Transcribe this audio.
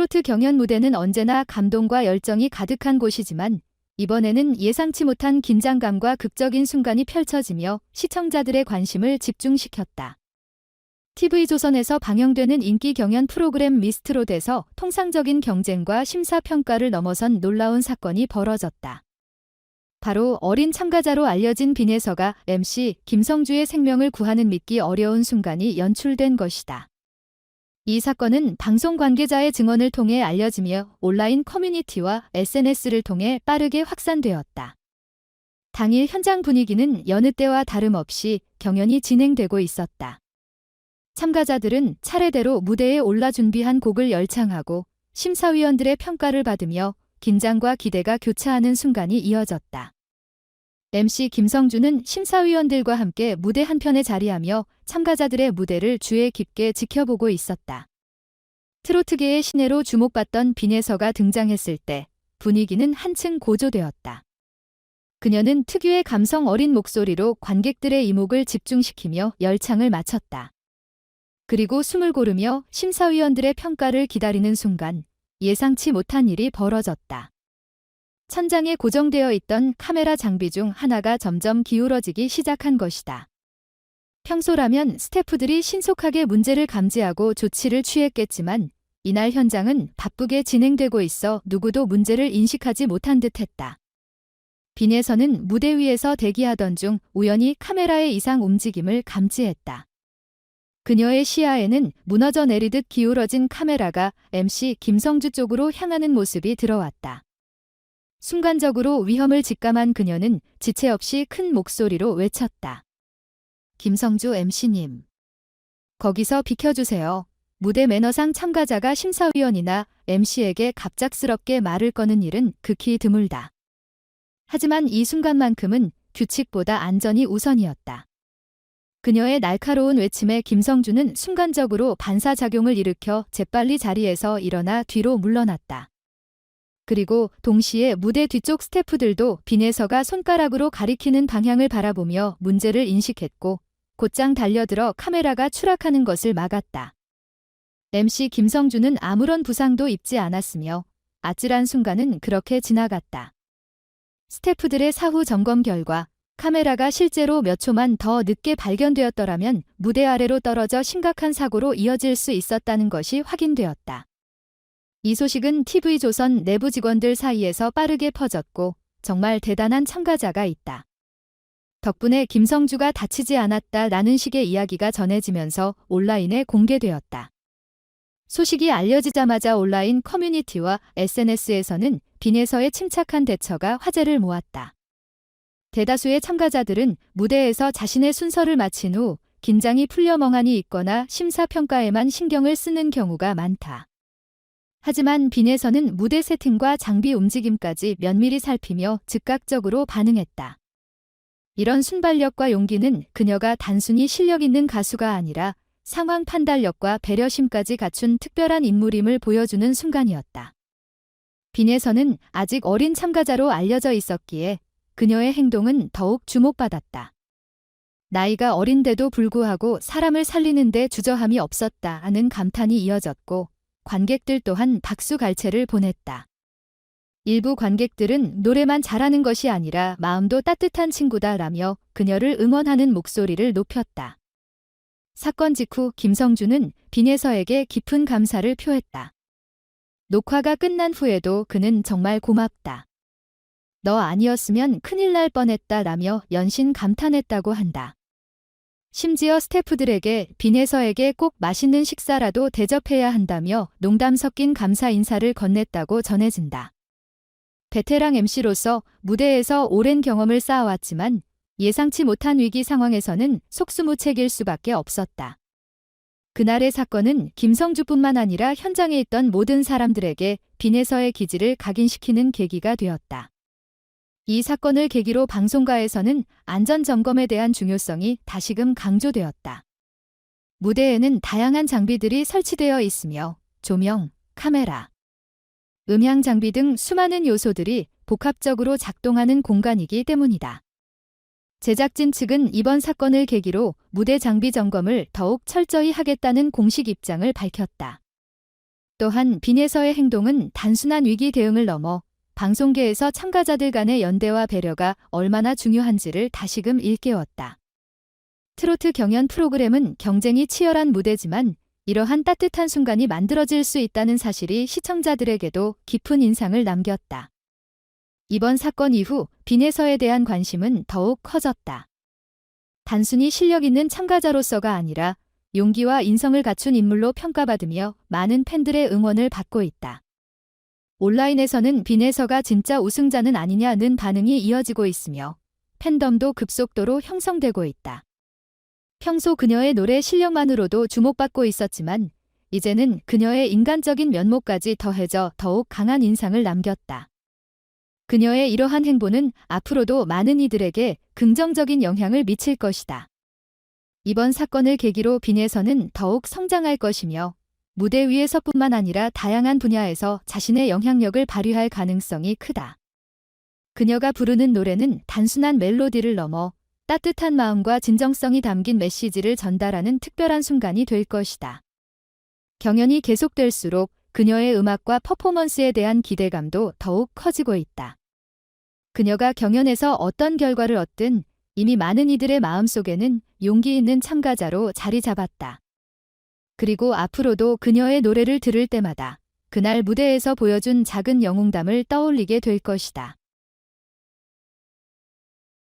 트로트 경연 무대는 언제나 감동과 열정이 가득한 곳이지만 이번에는 예상치 못한 긴장감과 극적인 순간이 펼쳐지며 시청자들의 관심을 집중시켰다. TV조선에서 방영되는 인기 경연 프로그램 미스트롯에서 통상적인 경쟁과 심사평가를 넘어선 놀라운 사건이 벌어졌다. 바로 어린 참가자로 알려진 빈혜서가 MC 김성주의 생명을 구하는 믿기 어려운 순간이 연출된 것이다. 이 사건은 방송 관계자의 증언을 통해 알려지며 온라인 커뮤니티와 SNS를 통해 빠르게 확산되었다. 당일 현장 분위기는 여느 때와 다름없이 경연이 진행되고 있었다. 참가자들은 차례대로 무대에 올라 준비한 곡을 열창하고 심사위원들의 평가를 받으며 긴장과 기대가 교차하는 순간이 이어졌다. MC 김성주는 심사위원들과 함께 무대 한편에 자리하며 참가자들의 무대를 주의 깊게 지켜보고 있었다. 트로트계의 신예로 주목받던 빈혜서가 등장했을 때 분위기는 한층 고조되었다. 그녀는 특유의 감성 어린 목소리로 관객들의 이목을 집중시키며 열창을 마쳤다. 그리고 숨을 고르며 심사위원들의 평가를 기다리는 순간 예상치 못한 일이 벌어졌다. 천장에 고정되어 있던 카메라 장비 중 하나가 점점 기울어지기 시작한 것이다. 평소라면 스태프들이 신속하게 문제를 감지하고 조치를 취했겠지만 이날 현장은 바쁘게 진행되고 있어 누구도 문제를 인식하지 못한 듯 했다. 빈에서는 무대 위에서 대기하던 중 우연히 카메라의 이상 움직임을 감지했다. 그녀의 시야에는 무너져 내리듯 기울어진 카메라가 MC 김성주 쪽으로 향하는 모습이 들어왔다. 순간적으로 위험을 직감한 그녀는 지체 없이 큰 목소리로 외쳤다. 김성주 MC님. 거기서 비켜주세요. 무대 매너상 참가자가 심사위원이나 MC에게 갑작스럽게 말을 거는 일은 극히 드물다. 하지만 이 순간만큼은 규칙보다 안전이 우선이었다. 그녀의 날카로운 외침에 김성주는 순간적으로 반사작용을 일으켜 재빨리 자리에서 일어나 뒤로 물러났다. 그리고 동시에 무대 뒤쪽 스태프들도 빈에서가 손가락으로 가리키는 방향을 바라보며 문제를 인식했고 곧장 달려들어 카메라가 추락하는 것을 막았다. MC 김성주는 아무런 부상도 입지 않았으며 아찔한 순간은 그렇게 지나갔다. 스태프들의 사후 점검 결과 카메라가 실제로 몇 초만 더 늦게 발견되었더라면 무대 아래로 떨어져 심각한 사고로 이어질 수 있었다는 것이 확인되었다. 이 소식은 TV조선 내부 직원들 사이에서 빠르게 퍼졌고 정말 대단한 참가자가 있다. 덕분에 김성주가 다치지 않았다라는 식의 이야기가 전해지면서 온라인에 공개되었다. 소식이 알려지자마자 온라인 커뮤니티와 SNS에서는 빈에서의 침착한 대처가 화제를 모았다. 대다수의 참가자들은 무대에서 자신의 순서를 마친 후 긴장이 풀려 멍하니 있거나 심사평가에만 신경을 쓰는 경우가 많다. 하지만 빈에서는 무대 세팅과 장비 움직임까지 면밀히 살피며 즉각적으로 반응했다. 이런 순발력과 용기는 그녀가 단순히 실력 있는 가수가 아니라 상황 판단력과 배려심까지 갖춘 특별한 인물임을 보여주는 순간이었다. 빈에서는 아직 어린 참가자로 알려져 있었기에 그녀의 행동은 더욱 주목받았다. 나이가 어린데도 불구하고 사람을 살리는데 주저함이 없었다 하는 감탄이 이어졌고 관객들 또한 박수갈채를 보냈다. 일부 관객들은 노래만 잘하는 것이 아니라 마음도 따뜻한 친구다라며 그녀를 응원하는 목소리를 높였다. 사건 직후 김성주는 빈혜서에게 깊은 감사를 표했다. 녹화가 끝난 후에도 그는 정말 고맙다. 너 아니었으면 큰일 날 뻔했다 라며 연신 감탄했다고 한다. 심지어 스태프들에게 빈혜서에게 꼭 맛있는 식사라도 대접해야 한다며 농담 섞인 감사 인사를 건넸다고 전해진다. 베테랑 MC로서 무대에서 오랜 경험을 쌓아왔지만 예상치 못한 위기 상황에서는 속수무책일 수밖에 없었다. 그날의 사건은 김성주뿐만 아니라 현장에 있던 모든 사람들에게 빈에서의 기지를 각인시키는 계기가 되었다. 이 사건을 계기로 방송가에서는 안전점검에 대한 중요성이 다시금 강조되었다. 무대에는 다양한 장비들이 설치되어 있으며 조명, 카메라, 음향 장비 등 수많은 요소들이 복합적으로 작동하는 공간이기 때문이다. 제작진 측은 이번 사건을 계기로 무대 장비 점검을 더욱 철저히 하겠다는 공식 입장을 밝혔다. 또한 빈에서의 행동은 단순한 위기 대응을 넘어 방송계에서 참가자들 간의 연대와 배려가 얼마나 중요한지를 다시금 일깨웠다. 트로트 경연 프로그램은 경쟁이 치열한 무대지만 이러한 따뜻한 순간이 만들어질 수 있다는 사실이 시청자들에게도 깊은 인상을 남겼다. 이번 사건 이후 빈에서에 대한 관심은 더욱 커졌다. 단순히 실력 있는 참가자로서가 아니라 용기와 인성을 갖춘 인물로 평가받으며 많은 팬들의 응원을 받고 있다. 온라인에서는 빈에서가 진짜 우승자는 아니냐는 반응이 이어지고 있으며 팬덤도 급속도로 형성되고 있다. 평소 그녀의 노래 실력만으로도 주목받고 있었지만 이제는 그녀의 인간적인 면모까지 더해져 더욱 강한 인상을 남겼다. 그녀의 이러한 행보는 앞으로도 많은 이들에게 긍정적인 영향을 미칠 것이다. 이번 사건을 계기로 빈에서는 더욱 성장할 것이며 무대 위에서뿐만 아니라 다양한 분야에서 자신의 영향력을 발휘할 가능성이 크다. 그녀가 부르는 노래는 단순한 멜로디를 넘어 따뜻한 마음과 진정성이 담긴 메시지를 전달하는 특별한 순간이 될 것이다. 경연이 계속될수록 그녀의 음악과 퍼포먼스에 대한 기대감도 더욱 커지고 있다. 그녀가 경연에서 어떤 결과를 얻든 이미 많은 이들의 마음속에는 용기 있는 참가자로 자리 잡았다. 그리고 앞으로도 그녀의 노래를 들을 때마다 그날 무대에서 보여준 작은 영웅담을 떠올리게 될 것이다.